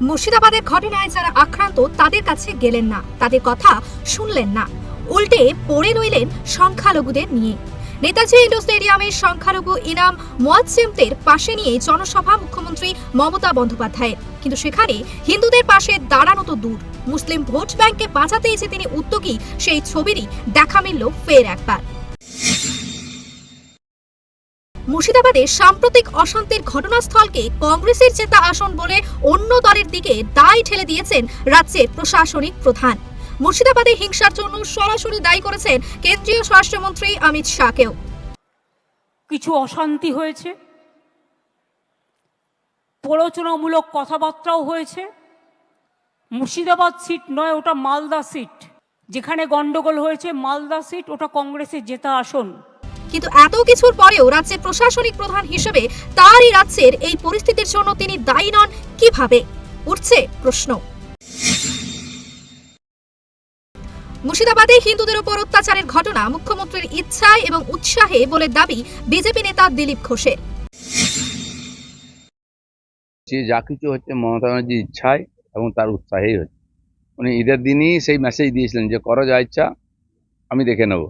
মুর্শিদাবাদের ঘটনায় যারা আক্রান্ত, তাদের কাছে গেলেন না। তাদের কথা শুনলেন না। উল্টে পড়ে রইলেন সংখ্যালঘুদের নিয়ে। নেতাজি ইন্ডোর স্টেডিয়ামের সংখ্যালঘু ইনাম মোয়াজ্জেমদের পাশে নিয়ে জনসভা মুখ্যমন্ত্রী মমতা বন্দ্যোপাধ্যায়ের। কিন্তু সেখানে হিন্দুদের পাশে দাঁড়ানো তো দূর। মুসলিম ভোট ব্যাংকে বাঁচাতেই যে তিনি উদ্যোগী, সেই ছবিরই দেখা মিলল ফের একবার। মুর্শিদাবাদে সাম্প্রতিক অশান্তির ঘটনাস্থলকে কংগ্রেসের জেতা আসন বলে অন্য দলের দিকে দায় ঠেলে দিয়েছেন রাজ্যের প্রশাসনিক প্রধান। মুর্শিদাবাদে হিংসার জন্য সরাসরি দায়ী করেছেন কেন্দ্রীয় স্বরাষ্ট্রমন্ত্রী অমিত শাহকেও। কিছু অশান্তি হয়েছে, প্ররোচনামূলক কথাবার্তাও হয়েছে। মুর্শিদাবাদ সিট নয়, ওটা মালদা সিট। যেখানে গন্ডগোল হয়েছে, মালদা সিট, ওটা কংগ্রেসের জেতা আসন। কিন্তু এত কিছুর পরেও রাজ্যের প্রশাসনিক প্রধান হিসেবে তারই রাজ্যের এই পরিস্থিতির জন্য তিনি দায়ী নন, কীভাবে? উঠছে প্রশ্ন। মুর্শিদাবাদে হিন্দুদের উপর অত্যাচারের ঘটনা, মুখ্যমন্ত্রীর ইচ্ছায় এবং উৎসাহে বলে দাবি বিজেপি নেতা দিলীপ ঘোষের। যে যা কিছু হচ্ছে মমতা ব্যানার্জির ইচ্ছায় এবং তার উৎসাহেই হচ্ছে। উনি ঈদের দিনই সেই মেসেজ দিয়েছিলেন যে, করো যা ইচ্ছা, আমি দেখে নেব।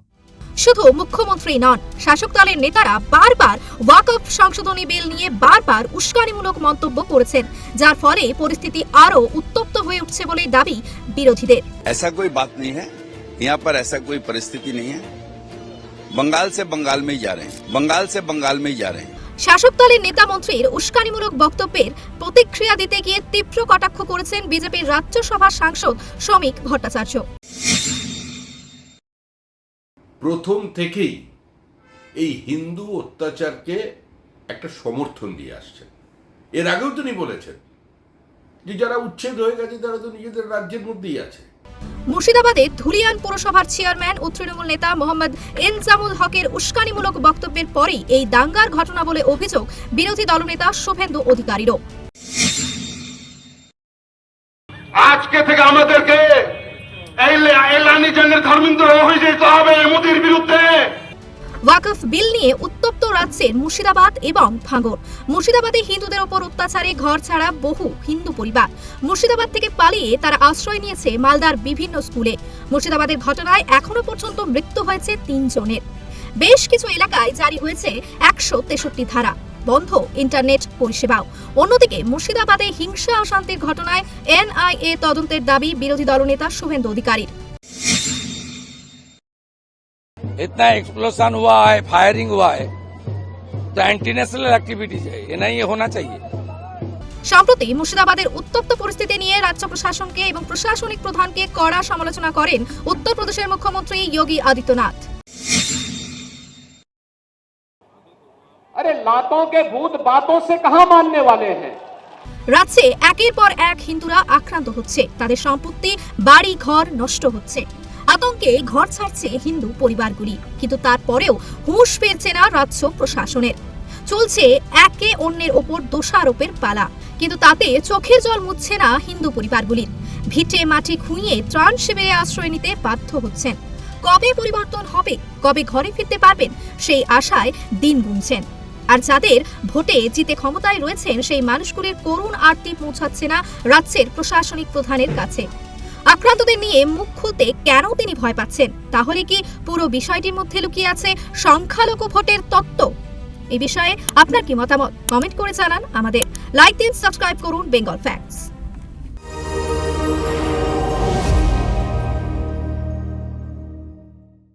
শুধু মুখ্যমন্ত্রী নন শাসক দলের নেতারা বারবার ওয়াকফ সংশোধনী বিল নিয়ে বারবার উস্কানিমূলক মন্তব্য করেছেন যার ফলে পরিস্থিতি আরও উত্তপ্ত হয়ে উঠছে বলে দাবি বিরোধীদের ऐसा कोई बात नहीं है यहाँ पर ऐसा कोई परिस्थिति नहीं है बंगाल से बंगाल में ही जा रहे हैं बंगाल से बंगाल में ही जा रहे हैं শাসক দলের নেতা মন্ত্রীর উস্কানিমূলক বক্তব্যের প্রতিক্রিয়া দিতে গিয়ে তীব্র কটাক্ষ করেছেন বিজেপির রাজ্যসভার সাংসদ শ্রমিক ভট্টাচার্য প্রথম থেকেই এই হিন্দু অত্যাচারকে একটা সমর্থন দিয়ে আসছেন। এর আগেও তিনি বলেছেন যে যারা উচ্ছেদ হয়ে গেছে তারা তো নিজেদের রাজ্যের মধ্যেই আছে। মুর্শিদাবাদে ধুলিয়ান পৌরসভার চেয়ারম্যান ও তৃণমূল নেতা মোহাম্মদ এনজামুল হকের উস্কানিমূলক বক্তব্যের পরেই এই দাঙ্গার ঘটনা বলে অভিযোগ বিরোধী দলনেতা শুভেন্দু অধিকারীরও। আজকে থেকে আমাদেরকে জঙ্গের ধর্মেন্দ্র হয়ে যেতে হবে মোদির বিরুদ্ধে। ওয়াকফ বিল নিয়ে উত্তপ্ত রাজ্যের মুর্শিদাবাদ এবং ভাঙর মুর্শিদাবাদে হিন্দুদের ওপর অত্যাচারে ঘর ছাড়া বহু হিন্দু পরিবার। মুর্শিদাবাদ থেকে পালিয়ে তারা আশ্রয় নিয়েছে মালদার বিভিন্ন স্কুলে। মুর্শিদাবাদের ঘটনায় এখনও পর্যন্ত মৃত্যু হয়েছে তিনজনের। বেশ কিছু এলাকায় জারি হয়েছে একশো তেষট্টি ধারা। বন্ধ ইন্টারনেট পরিষেবাও। অন্যদিকে মুর্শিদাবাদে হিংসা অশান্তির ঘটনায় এনআইএ তদন্তের দাবি বিরোধী দলনেতা শুভেন্দু অধিকারীর। इतना एक्सप्लोशन हुआ है फायरिंग हुआ है तो एंटी नेशनल एक्टिविटीज है ये नहीं ये होना चाहिए সম্প্রতি মুর্শিদাবাদের উত্তপ্ত পরিস্থিতি নিয়ে রাজ্য প্রশাসনকে এবং প্রশাসনিক প্রধানকে কড়া সমালোচনা করেন উত্তরপ্রদেশের মুখ্যমন্ত্রী যোগী আদিত্যনাথ अरे लातों के भूत बातों से कहाँ मानने वाले हैं রাজ্যে একের পর এক হিন্দুরা আক্রান্ত হচ্ছে তাদের সম্পত্তি বাড়ি ঘর নষ্ট হচ্ছে আতঙ্কে ঘর ছাড়ছে হিন্দু পরিবারগুলি, কিন্তু তারপরেও হুঁশ ফিরছে না রাজ্য প্রশাসনের। চলছে একে অন্যের ওপর দোষারোপের পালা, কিন্তু তাতে চোখের জল মুছছে না হিন্দু পরিবারগুলির ভিটে মাটি খুঁড়িয়ে ত্রাণ শিবিরে আশ্রয় নিতে বাধ্য হচ্ছেন। কবে পরিবর্তন হবে, কবে ঘরে ফিরতে পারবেন, সেই আশায় দিন গুনছেন। আর যাদের ভোটে জিতে ক্ষমতায় রয়েছেন, সেই মানুষগুলির করুণ আরতি পৌঁছাচ্ছে না রাজ্যের প্রশাসনিক প্রধানের কাছে। আক্রান্তদের নিয়ে মুখ খুলতে কেন তিনি ভয় পাচ্ছেন? তাহলে কি পুরো বিষয়টির মধ্যে লুকিয়ে আছে সংখ্যালঘু ভোটের তত্ত্ব? এই বিষয়ে আপনার কি মতামত? কমেন্ট করে জানান আমাদের। লাইক দিন, সাবস্ক্রাইব করুন বেঙ্গল ফ্যাক্টস।